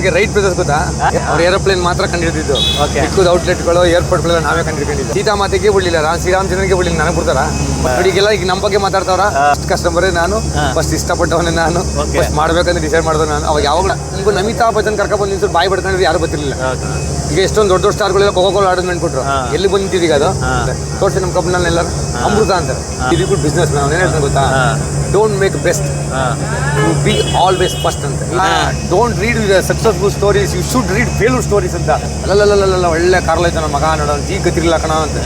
ನಿಮಗೆ Wright brothers ಗೊತ್ತಾ? ಅವ್ರು ಏರೋಪ್ಲೇನ್ ಮಾತ್ರ ಕಂಡಿಡಿದ್ದು ಔಟ್ಲೆಟ್ಗಳು ಔಟ್ಲೆಟ್ಗಳು ಏರ್ಪೋರ್ಟ್ಗಳೆಲ್ಲ ನಾವೇ ಕಂಡಿಡ್ಕೊಂಡಿದ್ದು ಸೀತಾಮಾತೆಗೆ ಬಿಡ್ಲಿಲ್ಲ ರಾಮ್ ಶ್ರೀರಾಮಚಂದ್ರನಿಗೆ ಬಿಡ್ಲಿಲ್ಲ ನನಗೆ ಬಿಡ್ತಾರ ಈಗೆಲ್ಲ ಈಗ ನಮ್ಮ ಬಗ್ಗೆ ಮಾತಾಡ್ತಾವ್ರ? ಕಸ್ಟಮರ್ ನಾನು ಫಸ್ಟ್ ಇಷ್ಟಪಟ್ಟವನೇ ನಾನು Okay. ಫಸ್ಟ್ ಮಾಡ್ಬೇಕಂತ ಡಿಸೈಡ್ ಮಾಡಿದ್ರು ನಾನು. ಅವಾಗ ಯಾವಾಗ ಈಗ ನಮಿತಾ ಬಚ್ಚನ್ ಕರ್ಕೊಂಡ್ ಬಂದು ನಿಂತು ಬಾಯಿ ಬಡ್ಕೊಂಡಿದ್ರೆ ಯಾರು ಗೊತ್ತಿರಲಿಲ್ಲ. ಈಗ ಎಷ್ಟೊಂದು ದೊಡ್ಡ ದೊಡ್ಡ ಸ್ಟಾರ್ಗಳೆಲ್ಲ ಕೋಕೋ ಕೋಲ ಆರ್ಡರ್ ಕೊಟ್ರು ಹಾ. ಎಲ್ಲಿ ಬಂದು ನಿಂತಿದ್ದೀಗ ಈಗ ಅದು ತೋರಿಸಿ ನಮ್ಮ ಕಂಪ್ನಲ್ಲಿ ಎಲ್ಲರೂ ಅಮೃತ ಅಂತಾರೆ. ಇದು ಬಿಸ್ನೆಸ್ ಮ್ಯಾನ್ ಏನು ಹೇಳ್ತಾನೆ ಗೊತ್ತಾ? ಹಾ. Don't make best you be always first ಅಂತ. Don't read successful stories you should read failure stories ಅಂತ. ಅಲ್ಲಲ್ಲ ಒಳ್ಳೆ ಕಾರ್ಲ ಐತೆ ನನ್ನ ಮಗ ನೋಡೋ ಜೀ ಗತಿರಿಲ್ಲ ಕಣ ಅಂತ.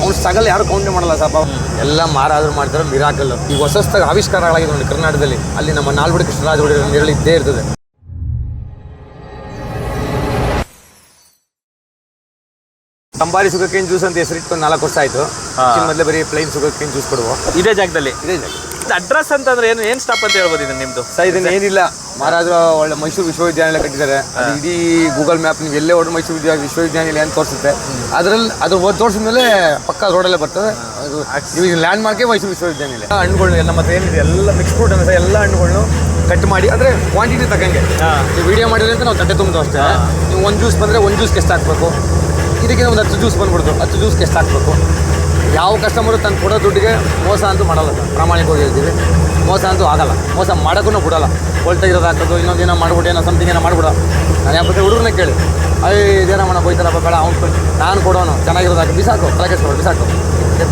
ಅವ್ನು ಸ್ಟ್ರಗಲ್ ಯಾರು ಕೌಂಟ್ ಮಾಡಲ್ಲ ಸಾಪ. ಎಲ್ಲ ಮಾರಾದ್ರು ಮಾಡ್ತಾರೆ ಮಿರಾಕಲ್ ಈ ಹೊಸದಾಗ ಆವಿಷ್ಕಾರಗಳಾಗಿದೆ ನೋಡಿ ಕರ್ನಾಟಕದಲ್ಲಿ. ಅಲ್ಲಿ ನಮ್ಮ ನಾಲ್ವಡಿ ಕೃಷ್ಣರಾಜ ನೆರಳು ಇದ್ದೇ ಇರ್ತದೆ. ಸಂಬಾರಿ ಸುಗಕ್ಕೇನು ಜ್ಯೂಸ್ ಅಂತ ಹೆಸರಿಟ್ಕೊಂಡು ನಾಲ್ಕು ವರ್ಷ ಆಯ್ತು. ಮೊದಲೇ ಬರೀ ಪ್ಲೈನ್ ಸುಗಕ್ಕೇನ್ ಜ್ಯೂಸ್ ಕೊಡುವ. ಇದೇ ಜಾಗದಲ್ಲಿ. ಇದೇ ಜಾಗ ಅಡ್ರೆಸ್ ಅಂತಂದ್ರೆ ಏನು ಏನ್ ಸ್ಟಾಪ್ ಅಂತ ಹೇಳ್ಬೋದು ಇದು ನಿಮ್ದು? ಸರ್ ಇದನ್ನ ಏನಿಲ್ಲ. ಮಹಾರಾಜರು ಒಳ್ಳೆ ಮೈಸೂರು ವಿಶ್ವವಿದ್ಯಾನಿಲಯ ಕಟ್ಟಿದ್ದಾರೆ. ಅದು ಇಡೀ ಗೂಗಲ್ ಮ್ಯಾಪ್ ನೀವು ಎಲ್ಲೇ ಹೊಡೆದು ಮೈಸೂರು ವಿದ್ಯಾ ವಿಶ್ವವಿದ್ಯಾನಿಲಯ ಅಂತ ತೋರಿಸುತ್ತೆ. ಅದ್ರಲ್ಲಿ ಅದು ಒಂದು ತೋರಿಸಿದ ಮೇಲೆ ಪಕ್ಕ ರೋಡಲ್ಲೇ ಬರ್ತದೆ. ಅದು ಇವಾಗ ಲ್ಯಾಂಡ್ ಮಾರ್ಕೇ ಮೈಸೂರು ವಿಶ್ವವಿದ್ಯಾನಿಲಯ. ಹಣ್ಣುಗಳು ಎಲ್ಲ ಮತ್ತೆ ಏನಿದೆ? ಎಲ್ಲ ಮಿಕ್ಸ್ ಫ್ರೂಟ್ ಅನ್ನೋ ಎಲ್ಲ ಹಣ್ಣುಗಳನ್ನು ಕಟ್ ಮಾಡಿ ಅಂದ್ರೆ ಕ್ವಾಂಟಿಟಿ ತಕ್ಕಂಗೆ. ಹಾ. ನೀವು ವಿಡಿಯೋ ಮಾಡಿದ್ರೆ ಅಂತ ನಾವು ತಟ್ಟೆ ತುಂಬಿದ್ದು ಅಷ್ಟೇ. ನೀವು ಒಂದು ಜ್ಯೂಸ್ ಬಂದ್ರೆ ಒಂದು ಜ್ಯೂಸ್ಗೆ ಎಷ್ಟು ಹಾಕ್ಬೇಕು? ಇದಕ್ಕೆ ಒಂದು ಹತ್ತು ಜ್ಯೂಸ್ ಬಂದ್ಬಿಡ್ತು. ಹತ್ತು ಜ್ಯೂಸ್ಗೆ ಎಷ್ಟು ಹಾಕ್ಬೇಕು? ಯಾವ ಕಸ್ಟಮರು ತಂದು ಕೊಡೋ ದುಡ್ಡಿಗೆ ಮೋಸ ಅಂತೂ ಮಾಡಲ್ಲ ಸರ್. ಪ್ರಾಮಾಣಿಕವಾಗಿ ಹೇಳ್ತೀವಿ. ಮೋಸ ಅಂತೂ ಆಗಲ್ಲ. ಮೋಸ ಮಾಡೋಕ್ಕೂ ಬಿಡಲ್ಲ. ಕೊಳ್ತಾಗಿರೋದು ಹಾಕೋದು ಇನ್ನೊಂದು ಏನೋ ಮಾಡ್ಬಿಟ್ಟು ಏನೋ ಸಮಥಿಂಗ್ ಏನೋ ಮಾಡ್ಬಿಡ ನಾನು ಯಾಕೆ ಹುಡುಗ್ರನ್ನ ಕೇಳಿ. ಅಯ್ಯ ಇದೇನೋ ಮಾಡೋಣ ಬೈತಾರಪ್ಪ ಬೇಡ ಅವ್ನು ನಾನು ಕೊಡೋನು. ಚೆನ್ನಾಗಿರೋದು ಹಾಕಿ ಬಿಸಾಕು ತಲೆ ಕೆಸ್ಕೊಡು ಬಿಸಾಕು.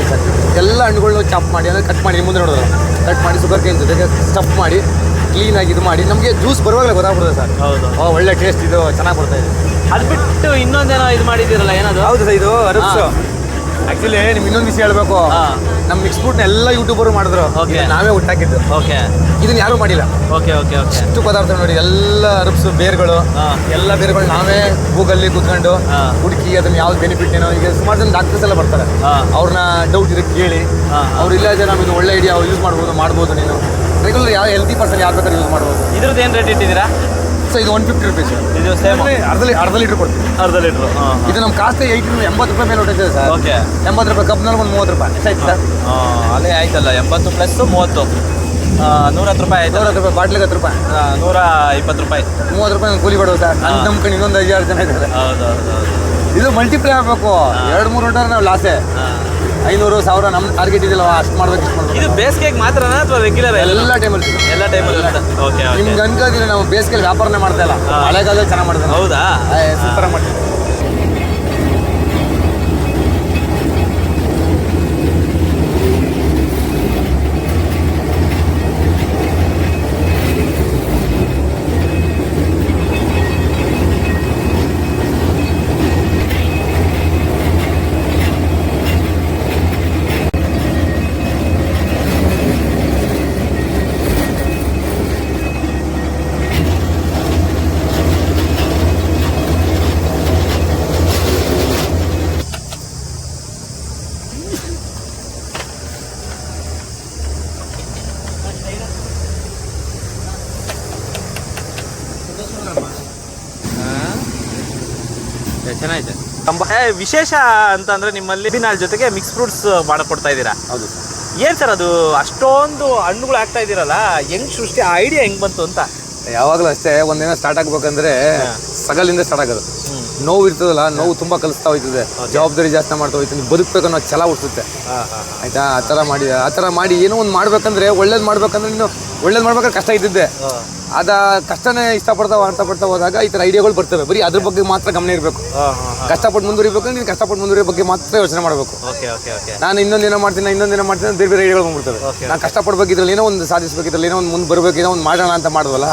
ಬಿಸಾಕು. ಎಲ್ಲ ಹಣ್ಣುಗಳನ್ನ ಚಾಪ್ ಮಾಡಿ ಅಂದರೆ ಕಟ್ ಮಾಡಿ ಮುಂದೆ ನೋಡೋದು ಕಟ್ ಮಾಡಿ ಸುಗರ್ ಕೇನ್ ಜೊತೆಗೆ ಸ್ಟಫ್ ಮಾಡಿ ಕ್ಲೀನಾಗಿ ಇದು ಮಾಡಿ. ನಮಗೆ ಜ್ಯೂಸ್ ಬರುವಾಗಲೇ ಗೊತ್ತಾಗ್ಬಿಡುತ್ತೆ ಸರ್. ಹೌದು. ಒಳ್ಳೆ ಟೇಸ್ಟ್ ಇದು ಚೆನ್ನಾಗಿ ಬರ್ತಾ ಇದೆ. ಅದು ಬಿಟ್ಟು ಇನ್ನೊಂದೇನೋ ಇದು ಮಾಡಿದ್ದೀರಲ್ಲ ಏನದು? ಹೌದು ಸರ್ ಇದು ಅರಬ್ಸು ಆ್ಯಕ್ಚುಲಿ ನಿಮ್ಗೆ ಇನ್ನೊಂದು ವಿಷಯ ಹೇಳ್ಬೇಕು. ನಮ್ಮ ಮಿಕ್ಸ್ ಎಲ್ಲ ಯೂಟ್ಯೂಬರು ಮಾಡಿದ್ರು Okay. ನಾವೇ ಹುಟ್ಟಾಕಿದ್ದು ಓಕೆ ಇದನ್ನ ಯಾರು ಮಾಡಿಲ್ಲ ಓಕೆ ಓಕೆ ಓಕೆ ಇಷ್ಟು ಪದಾರ್ಥ ನೋಡಿ ಎಲ್ಲ ಅರಬ್ಸು ಬೇರ್ಗಳು ಹಾ. ಎಲ್ಲ ಬೇರ್ಗಳು ನಾವೇ ಗೂಗಲ್ಲಿ ಕೂತ್ಕೊಂಡು ಹಾ. ಹುಡುಕಿ ಅದನ್ನ ಯಾವ್ದು ಬೆನಿಫಿಟ್ ಏನೋ ಈಗ ಸುಮಾರು ಜನ ಡಾಕ್ಟರ್ಸ್ ಎಲ್ಲ ಬರ್ತಾರೆ ಹಾ. ಅವ್ರನ್ನ ಡೌಟ್ ಇದಕ್ಕೆ ಕೇಳಿ ಹಾ. ಅವ್ರು ಇಲ್ಲ ಜನ ಇದು ಒಳ್ಳೆ ಐಡಿಯಾ ಯೂಸ್ ಮಾಡ್ಬೋದು ಮಾಡ್ಬೋದು ನೀನು ರೆಗ್ಯುಲರ್ ಯಾವ ಹೆಲ್ತಿ ಪರ್ಸನ್ ಯಾರು ಬೇಕಾದ್ರೆ ಯೂಸ್ ಮಾಡ್ಬೋದು ಇದ್ರದ್ದು ಏನು ರೇಟ್ ಇಟ್ಟಿದ್ದೀರಾ ಸೊ ಇದು ಒನ್ ಫಿಫ್ಟಿ ರುಪೀಸ್ ಇದು ಸೇಮ್ ಅರ್ಧ ಅರ್ಧ ಲೀಟ್ರ್ ಕೊಡ್ತೀವಿ. ಅರ್ಧ ಲೀಟ್ರು ಹಾಂ ಇದು ನಮ್ಮ ಕಾಸ್ಟ್ ಏಯ್ಟಿ ಎಂಬತ್ತು ರೂಪಾಯಿ ಮೇಲೆ ಹೊಟ್ಟಿದೆ ಸರ್. ಓಕೆ ಎಂಬತ್ತು ರೂಪಾಯಿ ಕಪ್ನಲ್ಲಿ ಒಂದು ಮೂವತ್ತು ರೂಪಾಯಿ. ಎಷ್ಟಾಯ್ತು ಸರ್. ಅಲ್ಲೇ ಆಯ್ತಲ್ಲ ಎಂಬತ್ತು ಪ್ಲಸ್ ಮೂವತ್ತು. ಆ, ನೂರ ಹತ್ತು ರೂಪಾಯಿ ಆಯ್ತು. ನೂರತ್ತು ರೂಪಾಯಿ ಬಾಟ್ಲಿಗೆ ಹತ್ತು ರೂಪಾಯಿ. ನೂರ ಇಪ್ಪತ್ತು ರೂಪಾಯಿ. ಮೂವತ್ತು ರೂಪಾಯಿ ಕೂಲಿ ಕೊಡುವ ಸರ್. ನಮ್ಮ ನಂಬ್ಕೊಂಡು ಇನ್ನೊಂದು ಐದು ಆರು ಜನ ಇದ್ದಾರೆ. ಹೌದು ಹೌದು ಹೌದು ಇದು ಮಲ್ಟಿಪ್ಲೈ ಆಗಬೇಕು. ಎರಡು ಮೂರು ಗಂಟೆ ನಾವು ಲಾಸೆ ಹಾಂ. ಐನೂರು ಸಾವಿರ ನಮ್ಮ ಟಾರ್ಗೆಟ್ ಇದೆಯಲ್ಲ ಅಷ್ಟು ಮಾಡ್ಬೇಕು ಇಷ್ಟು ಮಾಡ್ಬೇಕು. ಇದು ಬೇಸಿಗೆಗೆ ಮಾತ್ರನಾ ಅಥವಾ ರೆಗ್ಯುಲರ್ ಎಲ್ಲ ಟೈಮಲ್ಲಿ ಸಿಗುತ್ತೆ. ಎಲ್ಲ ಟೈಮಲ್ಲಿ ಓಕೆ ನಿಮ್ಗೆ ಅನ್ಕೋದಿಲ್ಲ ನಾವು ಬೇಸಿಗೆಯಲ್ಲಿ ವ್ಯಾಪಾರನೇ ಮಾಡ್ತಾ ಇಲ್ಲ. ಮಳೆಗಾಲದಲ್ಲಿ ಚೆನ್ನಾಗಿ ಮಾಡ್ತಾರೆ ಹೌದಾ? ಸೂಪರ್ ಮಾಡ್ತೀವಿ ಚೆನ್ನಾಗಿದೆ ವಿಶೇಷ ಅಂತಂದ್ರೆ ನಿಮ್ಮಲ್ಲಿ ಬಿನಾಲ್ ಜೊತೆಗೆ ಮಿಕ್ಸ್ ಫ್ರೂಟ್ಸ್ ಮಾಡಿಕೊಡ್ತಾ ಇದ್ದೀರಾ? ಹೌದು ಸರ್. ಏನ್ ಸರ್ ಅದು? ಅಷ್ಟೊಂದು ಹಣ್ಣುಗಳು ಆಗ್ತಾ ಇದ್ದೀರಲ್ಲ ಹೆಂಗ್ ಸೃಷ್ಟಿ ಐಡಿಯಾ ಹೆಂಗ್ ಬಂತು ಅಂತ? ಯಾವಾಗಲೂ ಅಷ್ಟೇ ಒಂದಿನ ಸ್ಟಾರ್ಟ್ ಆಗ್ಬೇಕಂದ್ರೆ ಸಗಲಿಂದ ಸ್ಟಾರ್ಟ್ ಆಗೋದು. ನೋವು ಇರ್ತದಲ್ಲ ನೋವು ತುಂಬಾ ಕಲಿಸ್ತಾ ಹೋಯ್ತದೆ. ಜವಾಬ್ದಾರಿ ಜಾಸ್ತಿ ಮಾಡ್ತಾ ಹೋಯ್ತದೆ. ಬದುಕ್ಬೇಕು ಅನ್ನೋ ಛಲ ಹುಟ್ಟುತ್ತೆ ಆಯ್ತಾ? ಆ ಥರ ಮಾಡಿ ಆ ಥರ ಮಾಡಿ ಏನೋ ಒಂದು ಮಾಡ್ಬೇಕಂದ್ರೆ ಒಳ್ಳೇದು ಮಾಡ್ಬೇಕಂದ್ರೆ ನೀನು ಒಳ್ಳೇದು ಮಾಡ್ಬೇಕಾದ್ರೆ ಕಷ್ಟ ಇದ್ದಿದ್ದೆ. ಅದ ಕಷ್ಟನೇ ಇಷ್ಟಪಡ್ತಾವ ಅಂತ ಪಡ್ತಾ ಹೋದಾಗ ಈ ತರ ಐಡಿಯಾಗಳು ಬರ್ತವೆ. ಬರೀ ಅದ್ರ ಬಗ್ಗೆ ಮಾತ್ರ ಗಮನ ಇರಬೇಕು. ಕಷ್ಟಪಟ್ಟು ಮುಂದುವರಿಬೇಕು ನೀನು ಕಷ್ಟಪಟ್ಟು ಮುಂದುವರಿಯೋ ಬಗ್ಗೆ ಮಾತ್ರ ಯೋಚನೆ ಮಾಡಬೇಕು. ನಾನು ಇನ್ನೊಂದಿನ ಮಾಡ್ತೀನಿ ಇನ್ನೊಂದಿನ ಮಾಡ್ತೀನಿ ಬೇರೆ ಬೇರೆ ಐಡಿಯಾಗಳು ಬಂದ್ಬಿಡ್ತವೆ. ನಾನು ಕಷ್ಟಪಡ್ಬೇಕು ಇದ್ರಲ್ಲಿ ಏನೋ ಒಂದು ಸಾಧಿಸಬೇಕು ಇದ್ರಲ್ಲಿ ಏನೋ ಒಂದು ಮುಂದೆ ಬರಬೇಕು ಏನೋ ಒಂದು ಮಾಡೋಣ ಅಂತ ಮಾಡೋದಲ್ಲ?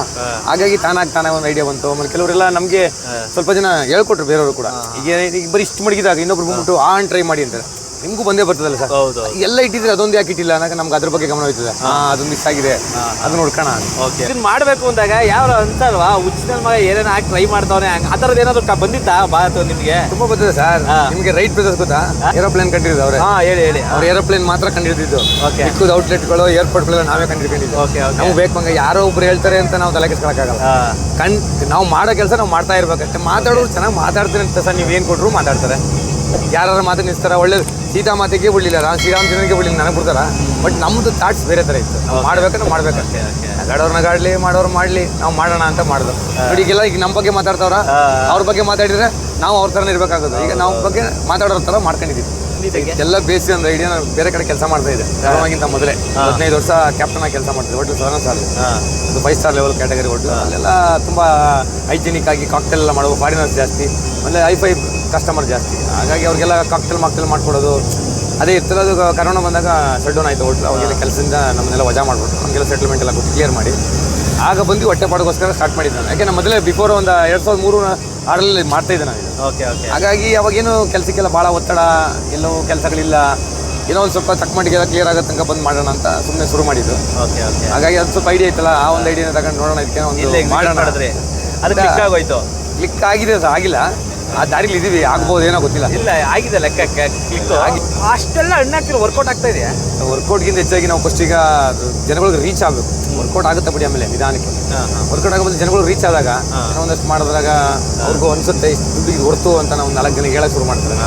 ಹಾಗಾಗಿ ತಾನಾಗಿ ತಾನೇ ಒಂದು ಐಡಿಯಾ ಬಂತು. ಆಮೇಲೆ ಕೆಲವರೆಲ್ಲ ನಮಗೆ ಸ್ವಲ್ಪ ಜನ ಹೇಳ್ಕೊಟ್ರು ಬೇರೆಯವರು ಕೂಡ. ಈಗ ಈಗ ಬರೀ ಇಷ್ಟು ಮಡಗಿದಾಗ ಇನ್ನೊಬ್ರು ಬಂದ್ಬಿಟ್ಟು ಆನ್ ಟ್ರೈ ಮಾಡಿ ಅಂತಾರೆ. ನಿಮಗೂ ಬಂದೇ ಬರ್ತದಲ್ಲ ಸರ್? ಹೌದು ಎಲ್ಲ ಇಟ್ಟಿದ್ರೆ ಅದೊಂದು ಯಾಕೆ ಇಟ್ಟಿಲ್ಲ? ಅನ್ನಕ ನಮ್ಗೆ ಅದ್ರ ಬಗ್ಗೆ ಗಮನ ಹೋಯ್ತದೆ. ಹಾ. ಅದೊಂದು ಮಿಸ್ ಆಗಿದೆ ಅದು ನೋಡ್ಕೋಣ ಓಕೆ. ಇದನ್ನ ಮಾಡಬೇಕು ಅಂದಾಗ ಯಾವ ಅಂತಲ್ವಾ ಉಚಿತ ಮಗ ಏನೇನು ಹಾಕಿ ಟ್ರೈ ಮಾಡ್ತಾವನೆ ಆ ಥರದ್ದು ಏನಾದ್ರು ಕ- ಬಂದಿತ್ತಾ? ಬಾತು ನಿಮಗೆ. ತುಂಬಾ ಬರ್ತದೆ ಸರ್. ಹಾ. ನಿಮಗೆ ರೈಟ್ ಬ್ರದರ್ಸ್ ಗೊತ್ತಾ? ಏರೋಪ್ಲೇನ್ ಕಂಡಿರೋದು ಅವ್ರೆ. ಹಾ ಹೇಳಿ ಹೇಳಿ. ಅವ್ರ ಏರೋಪ್ಲೇನ್ ಮಾತ್ರ ಕಂಡಿಡಿದ್ದು ಔಟ್ಲೆಟ್ಗಳು ಏರ್ಪೋರ್ಟ್ ಏರ್ಪೋರ್ಟ್ಗಳೆಲ್ಲ ನಾವೇ ಕಂಡಿಡ್ಕೊಂಡಿದ್ದು ನಾವು ಬೇಕು ಹಂಗೆ ಯಾರೋ ಒಬ್ರು ಹೇಳ್ತಾರೆ ಅಂತ ನಾವು ತಲೆ ಕೆಸ್ಕೊಳಕ್ಕಾಗಲ್ಲ ಕಣ್ ನಾವು ಮಾಡೋ ಕೆಲಸ ನಾವು ಮಾಡ್ತಾ ಇರ್ಬೇಕಷ್ಟೇ ಮಾತಾಡೋರು ಚೆನ್ನಾಗಿ ಮಾತಾಡ್ತಾರೆ ಅಂತ ಸರ್. ನೀವು ಏನು ಕೊಟ್ಟರು ಮಾತಾಡ್ತಾರೆ. ಯಾರು ಮಾತು ನಿಲ್ಸ್ತಾರ ಒಳ್ಳೆ ಸೀತಾಮಾತೆಗೆ ಬಿಡಲಿಲ್ಲ ರಾಮ್ ಶ್ರೀರಾಮಚಂದ್ರನಿಗೆ ಬಿಡಲಿಲ್ಲ ನನಗೆ ಬಿಡ್ತಾರ? ಬಟ್ ನಮ್ಮದು ಥಾಟ್ಸ್ ಬೇರೆ ಥರ ಇತ್ತು. ನಾವು ಮಾಡ್ಬೇಕಂದ್ರೆ ಮಾಡ್ಬೇಕಷ್ಟೇ ನಗಾಡೋರ್ ನಗಾಡ್ಲಿ ಮಾಡೋರು ಮಾಡ್ಲಿ ನಾವು ಮಾಡೋಣ ಅಂತ ಮಾಡಿದ್ರು ಈಗೆಲ್ಲ ಈಗ ನಮ್ಮ ಬಗ್ಗೆ ಮಾತಾಡ್ತಾವ್ರ. ಅವ್ರ ಬಗ್ಗೆ ಮಾತಾಡಿದ್ರೆ ನಾವು ಅವ್ರ ಥರನೇ ಇರಬೇಕಾಗುತ್ತೆ ಈಗ ನಾವು ಬಗ್ಗೆ ಮಾತಾಡೋರ ಥರ ಮಾಡ್ಕೊಂಡಿದ್ದೀವಿ ಎಲ್ಲ ಬೇಸಿ ಅಂದ್ರೆ ಐಡಿಯಾ ನಾನು ಬೇರೆ ಕಡೆ ಕೆಲಸ ಮಾಡ್ತಾ ಇದ್ದೆ. ಕೊರೋನಾಗಿಂತ ಮೊದಲೇ. ಹದಿನೈದು ವರ್ಷ ಕ್ಯಾಪ್ಟನ್ ಆಗಿ ಕೆಲಸ ಮಾಡ್ತಿದ್ದೆ. ಹೋಟೆಲ್ ಸೆವೆನ್ ಸಾರ್ ಅದು five star level category hotel ಅಲ್ಲೆಲ್ಲ ತುಂಬ ಹೈಜಿನಿಕ್ ಆಗಿ ಕಾಕ್ಟೇಲ್ ಎಲ್ಲ ಮಾಡುವ ಫಾರಿನರ್ಸ್ ಜಾಸ್ತಿ. ಆಮೇಲೆ ಐ ಫೈ ಕಸ್ಟಮರ್ ಜಾಸ್ತಿ. ಹಾಗಾಗಿ ಅವ್ರಿಗೆಲ್ಲ ಕಾಕ್ಟೇಲ್ ಮಾಕ್ಟೇಲ್ ಮಾಡ್ಕೊಡೋದು. ಅದೇ ಇರ್ತದೆ ಅದು ಕರೋನಾ ಬಂದಾಗ ಶಟ್ ಡೌನ್ ಆಯಿತು ಹೋಟ್ಲು ಅವಾಗೆಲ್ಲ ಕೆಲಸದಿಂದ ನಮ್ಮನ್ನೆಲ್ಲ ವಜಾ ಮಾಡ್ಬಿಟ್ಟು ನಮಗೆಲ್ಲ ಸೆಟಲ್ಮೆಂಟ್ ಎಲ್ಲ ಕ್ಲಿಯರ್ ಮಾಡಿ. ಆಗ ಬಂದು ಹೊಟ್ಟೆ ಪಾಡೋಕ್ಕೋಸ್ಕರ ಸ್ಟಾರ್ಟ್ ಮಾಡಿದ್ದೆ ನಾನು. ಯಾಕೆ ನಾನು ಮೊದಲೇ ಬಿಫೋರ್ ಒಂದು ಎರಡು ಸಾವಿರದ ಮೂರು ಆರಲ್ಲಿ ಮಾಡ್ತಾ ಇದ್ದೆ ನಾನು ಓಕೆ ಓಕೆ. ಹಾಗಾಗಿ ಅವಾಗೇನು ಕೆಲಸಕ್ಕೆಲ್ಲ ಭಾಳ ಒತ್ತಡ ಎಲ್ಲೋ ಕೆಲಸಗಳಿಲ್ಲ. ಏನೋ ಒಂದು ಸ್ವಲ್ಪ ತಕ್ಕ ಮಾಡಿ ಕ್ಲಿಯರ್ ಆಗೋ ತನಕ ಬಂದು ಮಾಡೋಣ ಅಂತ ಸುಮ್ಮನೆ ಶುರು ಮಾಡಿದ್ದು. Okay okay. ಹಾಗಾಗಿ ಅದು ಸ್ವಲ್ಪ ಐಡಿಯಾ ಇತ್ತಲ್ಲ ಆ ಒಂದು ಐಡಿಯಾನ ತಗೊಂಡು ನೋಡೋಣ ಇದಕ್ಕೆ ಒಂದು ಮಾಡೋಣ ಅದಕ್ಕೆ ಅದು ಕ್ಲಿಕ್ ಆಗೋಯ್ತು. ಕ್ಲಿಕ್ ಆಗಿದೆ ಆಗಿಲ್ಲ. ಆ ದಾರಿಲಿ ಇದೀವಿ ಆಗ್ಬೋದು ಏನೋ ಗೊತ್ತಿಲ್ಲ. ಇಲ್ಲ ಆಗಿದೆ ಲೆಕ್ಕ ಕ್ಲಿಕ್ ಅಷ್ಟೆಲ್ಲ ಹಣ್ಣು ಹಾಕ್ತಿರೋ ವರ್ಕೌಟ್ ಆಗ್ತಾ ಇದೆಯಾ ವರ್ಕೌಟ್ಗಿಂತ ಹೆಚ್ಚಾಗಿ ನಾವು ಫಸ್ಟ್ ಈಗ ಜನಗಳಿಗೆ ರೀಚ್ ಆಗಬೇಕು. ವರ್ಕೌಟ್ ಆಗುತ್ತೆ ಬಿಡಿ ಆಮೇಲೆ ನಿಧಾನಕ್ಕೆ. ವರ್ಕೌಟ್ ಆಗೋದು ಜನಗಳು ರೀಚ್ ಆದಾಗ ಒಂದಷ್ಟು ಮಾಡಿದಾಗ ಅವ್ರಿಗೂ ಅನ್ಸುತ್ತೆ ಇಷ್ಟು ದುಡ್ಡಿಗೆ ಹೊರ್ತು ಅಂತ ನಾವು ನಾಲ್ಕು ಜನ ಹೇಳಕ್ ಶುರು ಮಾಡ್ತಾರೆ.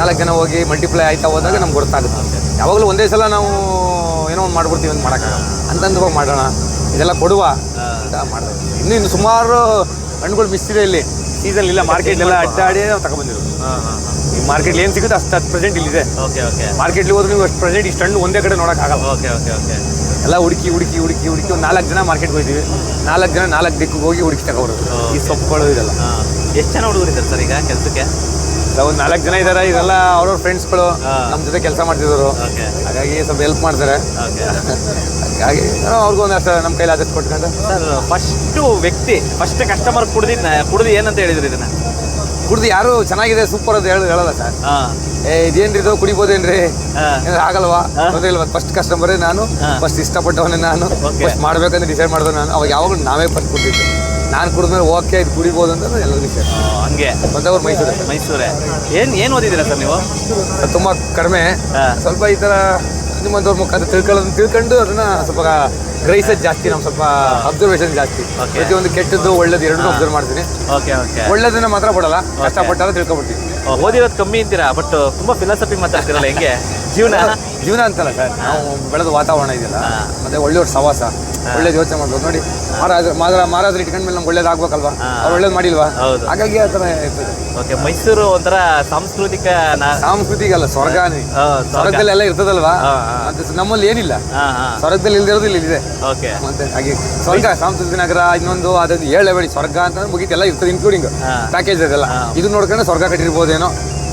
ನಾಲ್ಕು ಜನ ಹೋಗಿ ಮಲ್ಟಿಪ್ಲೈ ಆಯ್ತಾ ಹೋದಾಗ ನಮ್ಗೆ ಗೊತ್ತಾಗುತ್ತೆ. ಯಾವಾಗಲೂ ಒಂದೇ ಸಲ ನಾವು ಏನೋ ಒಂದು ಮಾಡ್ಬಿಡ್ತೀವಿ ಅಂತ ಮಾಡೋಕ್ಕಾಗಲ್ಲ. ಅಂತಂದು ಹೋಗಿ ಮಾಡೋಣ. ಇದೆಲ್ಲ ಕೊಡುವ ಅಂತ ಮಾಡಿದೆ ಇನ್ನೂ ಇನ್ನು ಸುಮಾರು ಹಣ್ಣುಗಳು ಮಿಸ್ ಇದೆ ಇಲ್ಲಿ ಸೀಸನ್ ಇಲ್ಲ ಮಾರ್ಕೆಟ್ ಎಲ್ಲ ಅಡ್ಡಾಡಿ ನಾವು ತಗೊಬಂದಿರೋದು ಹಾಂ ಹಾಂ ಈ ಮಾರ್ಕೆಟ್ ಏನು ಸಿಗುತ್ತೆ ಅಷ್ಟು ಅಷ್ಟು ಪ್ರೆಸೆಂಟ್ ಇಲ್ಲಿದೆ. ಓಕೆ ಓಕೆ ಮಾರ್ಕೆಟ್ಲಿ ಹೋದ್ರೆ ನೀವು ಅಷ್ಟು ಪ್ರೆಸೆಂಟ್ ಇಷ್ಟು ಹಣ್ಣು ಒಂದೇ ಕಡೆ ನೋಡೋಕ್ಕಾಗಲ್ಲ ಓಕೆ ಓಕೆ ಓಕೆ ಎಲ್ಲ ಹುಡುಕಿ ಹುಡುಕಿ ಹುಡುಕಿ ಹುಡುಕಿ ಒಂದು ನಾಲ್ಕು ಜನ ಮಾರ್ಕೆಟ್ಗೆ ಹೋಗ್ತೀವಿ ನಾಲ್ಕು ಜನ ನಾಲ್ಕು ದಿಕ್ಕಿಗೆ ಹೋಗಿ ಹುಡುಕಿ ತಗೊಂಡು ಈ ಸೊಪ್ಪುಗಳು ಇದೆಲ್ಲ. ಎಷ್ಟು ಜನ ಹುಡುಗರಿದ್ದಾರೆ ಸರ್ ಈಗ ಕೆಲಸಕ್ಕೆ? ಒಂದು ನಾಲ್ಕು ಜನ ಇದ್ದಾರೆ ಇದೆಲ್ಲ ಅವ್ರವ್ರ ಫ್ರೆಂಡ್ಸ್ಗಳು ನಮ್ಮ ಜೊತೆ ಕೆಲಸ ಮಾಡ್ತಿದ್ರು ಓಕೆ ಹಾಗಾಗಿ ಸ್ವಲ್ಪ ಹೆಲ್ಪ್ ಮಾಡ್ತಾರೆ. ಓಕೆ ಹಾಗಾಗಿ ಏನೋ ಅವ್ರಿಗೂ ಒಂದಷ್ಟು ನಮ್ಮ ಕೈಲಿ ಆದಷ್ಟು ಕೊಟ್ಕೊಂಡು ಸರ್ ಫಸ್ಟು ವ್ಯಕ್ತಿ ಫಸ್ಟ್ ಕಸ್ಟಮರ್ ಕುಡ್ದಿದ್ನ ಕುಡ್ದು ಏನಂತ ಹೇಳಿದ್ರಿ ಇದನ್ನ? ಕುಡ್ದು ಯಾರು ಚೆನ್ನಾಗಿದೆ ಸೂಪರ್ ಅಂತ ಹೇಳಿ ಹೇಳಲ್ಲ ಸರ್. ಏ ಇದೇನ್ರಿ ಇದು ಕುಡಿಬೋದೇನ್ರಿ? ಏನಾದ್ರು ಆಗಲ್ವಾ? ತೊಂದ್ರೆ ಇಲ್ಲ ಫಸ್ಟ್ ಕಸ್ಟಮರೇ ನಾನು. ಫಸ್ಟ್ ಇಷ್ಟಪಟ್ಟವನೇ ನಾನು. ಫಸ್ಟ್ ಮಾಡ್ಬೇಕಂತ ಡಿಸೈಡ್ ಮಾಡಿದೆ ನಾನು ಅವಾಗ ಯಾವಾಗಲೂ ನಾವೇ ಫಸ್ಟ್ ಕೊಟ್ಟಿದ್ದು ನಾನು ಕುಡಿದ್ಮೇಲೆ ಓಕೆ ಇದು ಕುಡಿಬೋದು ಅಂತ ಎಲ್ಲರಿಗೂ ಸೇರಿ ಹಂಗೆ. ಬಂದವ್ರು ಮೈಸೂರು ಮೈಸೂರೇ. ಏನು ಏನು ಓದಿದ್ದೀರಾ ಸರ್ ನೀವು? ತುಂಬಾ ತುಂಬ ಕಡಿಮೆ. ಸ್ವಲ್ಪ ಈ ಥರ ನಿಮ್ಮಂಥವ್ರ ಮುಖಾಂತರ ತಿಳ್ಕೊಳ್ಳೋದನ್ನ ತಿಳ್ಕೊಂಡು ಅದನ್ನ ಸ್ವಲ್ಪ ಗ್ರಹಿಸೋದು ಜಾಸ್ತಿ ನಾವು ಸ್ವಲ್ಪ ಅಬ್ಸರ್ವೇಷನ್ ಜಾಸ್ತಿ. Okay. ಪ್ರತಿಯೊಂದು ಕೆಟ್ಟದ್ದು ಒಳ್ಳೇದು ಎರಡನ್ನೂ ಅಬ್ಸರ್ವ್ ಮಾಡ್ತೀನಿ. ಓಕೆ ಓಕೆ ಒಳ್ಳೇದನ್ನ ಮಾತ್ರ ಬಿಡಲ್ಲ ಕಷ್ಟಪಟ್ಟಾಗ ತಿಳ್ಕೊಬಿಡ್ತೀನಿ. ಓದಿರೋದು ಕಮ್ಮಿ ಅಂತೀರಾ? ಬಟ್ ತುಂಬಾ ಫಿಲಾಸಫಿ ಮಾತಾಡ್ತೀರಲ್ಲ ಹೆಂಗೆ? ಜೀವನ? ಜೀವನ ಅಂತಲ್ಲ ಸರ್ ನಾವು ಬೆಳೆದ ವಾತಾವರಣ ಇದೆಯಲ್ಲ ಹಾ. ಮತ್ತೆ ಒಳ್ಳೆಯವ್ರ ಸವಾಸ ಒಳ್ಳೇದು ಯೋಚನೆ ಮಾಡ್ಬೋದು. ನೋಡಿ ಮಹಾರಾಜ ಮಾರಾದ್ರೆ ಮಹಾರಾಜರು ಇಟ್ಕೊಂಡ್ಮೇಲೆ ನಮ್ಗೆ ಒಳ್ಳೇದಾಗ್ಬೇಕಲ್ವಾ ಹಾ. ಅವ್ರು ಒಳ್ಳೇದು ಮಾಡಿಲ್ವಾ? ಹೌದು. ಹಾಗಾಗಿ ಆ ಥರ ಇರ್ತದೆ. ಓಕೆ ಮೈಸೂರು ಒಂಥರ ಸಾಂಸ್ಕೃತಿಕ ನಾ- ಸಾಂಸ್ಕೃತಿಕ ಅಲ್ಲ ಸ್ವರ್ಗ ಆ, ಸ್ವರ್ಗ. ಸ್ವರ್ಗದಲ್ಲಿ ಎಲ್ಲ ಇರ್ತದಲ್ವಾ? ಹಾ, ಹಾ. ಮತ್ತೆ ನಮ್ಮಲ್ಲಿ ಏನಿಲ್ಲ. ಹಾ ಹಾ. ಸ್ವರ್ಗದಲ್ಲಿ ಇಲ್ದಿರೋದು ಇಲ್ಲಿ ಇದೆ. ಓಕೆ ಮತ್ತೆ ಹಾಗೆ ಸ್ವರ್ಗ ಸಾಂಸ್ಕೃತಿಕ ನಗರ ಇನ್ನೊಂದು ಅದೊಂದು ಹೇಳಬೇಡಿ ಸ್ವರ್ಗ ಅಂತ ಮುಗಿತೆಲ್ಲ ಇರ್ತದೆ ಇನ್ಕ್ಲೂಡಿಂಗ್ ಪ್ಯಾಕೇಜ್ ಅದೆಲ್ಲ ಇದು ನೋಡ್ಕೊಂಡು ಸ್ವರ್ಗ ಕಟ್ಟಿರ್ಬೋದೇನೋ.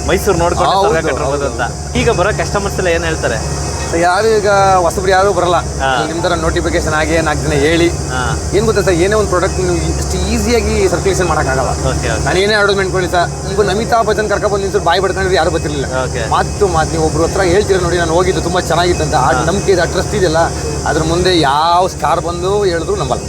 ಮೈಸೂರು ನೋಡ್ಕೊಂಡು ಸ್ವರ್ಗ ಕಟ್ಟಿರ್ಬೋದು ಅಂತ ಈಗ ಬರೋ ಕಸ್ಟಮರ್ಸ್ ಎಲ್ಲ ಏನ್ ಹೇಳ್ತಾರೆ? So ಯಾರು ಈಗ ಹೊಸಬ್ರು ಯಾರು ಬರಲ್ಲ. ನಿಮ್ ನಿಮ್ಮ ಥರ ನೋಟಿಫಿಕೇಶನ್ ಆಗಿ ನಾಲ್ಕು ದಿನ ಹೇಳಿ. ಏನ್ ಗೊತ್ತಾ ಸರ್? ಏನೇ ಒಂದು ಪ್ರಾಡಕ್ಟ್ ನೀವು ಇಷ್ಟು ಈಸಿಯಾಗಿ ಸರ್ಕ್ಯುಲೇಷನ್ ಮಾಡೋಕ್ಕಾಗಲ್ಲ. ನಾನು ಏನೇ ಅಡ್ವರ್ಟ್ಮೆಂಟ್ ಕೊಡಿ ಸರ್ ಈಗ ಅಮಿತಾಬ್ ಬಚ್ಚನ್ ಕರ್ಕೊಬಂದು ನಿಲ್ಸು ಬಾಯಿ ಬಡ್ಕೊಂಡಿದ್ರೆ ಯಾರು ಬರ್ತಿರ್ಲಿಲ್ಲ. ಮಾತು ಮಾತು ನೀವು ಒಬ್ರು ಹತ್ರ ಹೇಳ್ತೀರ ನೋಡಿ ನಾನು ಹೋಗಿದ್ದು ತುಂಬಾ ಚೆನ್ನಾಗಿತ್ತು ಅಂತ. ಆ ನಂಬಿಕೆ ಇದೆ ಆ ಟ್ರಸ್ಟ್ ಇದೆಯಲ್ಲ. ಅದ್ರ ಮುಂದೆ ಯಾವ ಸ್ಟಾರ್ ಬಂದು ಹೇಳಿದ್ರು ನಂಬಲ್ಲ.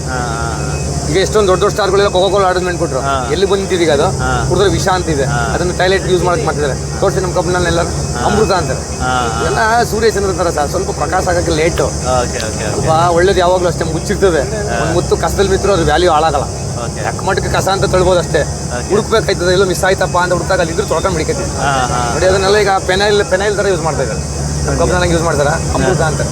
ಈಗ ಎಷ್ಟೊಂದು ದೊಡ್ಡ ದೊಡ್ಡ ಸ್ಟಾರ್ಗಳೆಲ್ಲ ಕೋಕೋಕೋಲ ಅಡ್ವರ್ಟೈಸ್ಮೆಂಟ್ ಕೊಟ್ಟರು. ಎಲ್ಲಿ ಬಂದಿದ್ದೀವಿ ಈಗ ಅದು. ಕುಡಿದ್ರೆ ವಿಷ ಅಂತ ಇದೆ. ಅದನ್ನು ಟಾಯ್ಲೆಟ್ ಯೂಸ್ ಮಾಡಕ್ಕೆ ಮಾಡ್ತಿದ್ದಾರೆ. ತೋರಿಸಿ ನಮ್ಮ ಕಂಪ್ನಲ್ಲೆಲ್ಲ ಅಮೃತ ಅಂತಾರೆ ಎಲ್ಲ ಸೂರ್ಯಚಂದ್ರ ತರ ಸರ್ ಸ್ವಲ್ಪ ಪ್ರಕಾಶ ಆಗಕ್ಕೆ ಲೇಟು ಸ್ವಲ್ಪ ಒಳ್ಳೇದು ಯಾವಾಗಲೂ ಅಷ್ಟೇ ಮುಚ್ಚಿರ್ತದೆ. ಒಂದು ಮುತ್ತು ಕಸದಲ್ಲಿ ಬಿತ್ತರೂ ಅದು ವ್ಯಾಲ್ಯೂ ಹಾಳಾಗಲ್ಲ. ಮಟ್ಟಕ್ಕೆ ಕಸ ಅಂತ ತಳ್ಬೋದು ಅಷ್ಟೇ. ಹುಡುಕ್ಬೇಕಾಯ್ತದೆ ಎಲ್ಲೋ ಮಿಸ್ ಆಯ್ತಪ್ಪ ಅಂತ ಹುಡುಕಾಗ ಅಲ್ಲಿ ಇದ್ರೂ ತೊಳ್ಕೊಂಡು ಹಾ ನೋಡಿ ಅದನ್ನೆಲ್ಲ ಈಗ ಪೆನೈಲ್ ಪೆನೈಲ್ ತರ ಯೂಸ್ ಮಾಡ್ತಾ ಇದ್ದಾರೆ. ಕಂಪ್ನಿನಾಗ ಯೂಸ್ ಮಾಡ್ತಾರೆ? ಅಮೃತ ಅಂತ.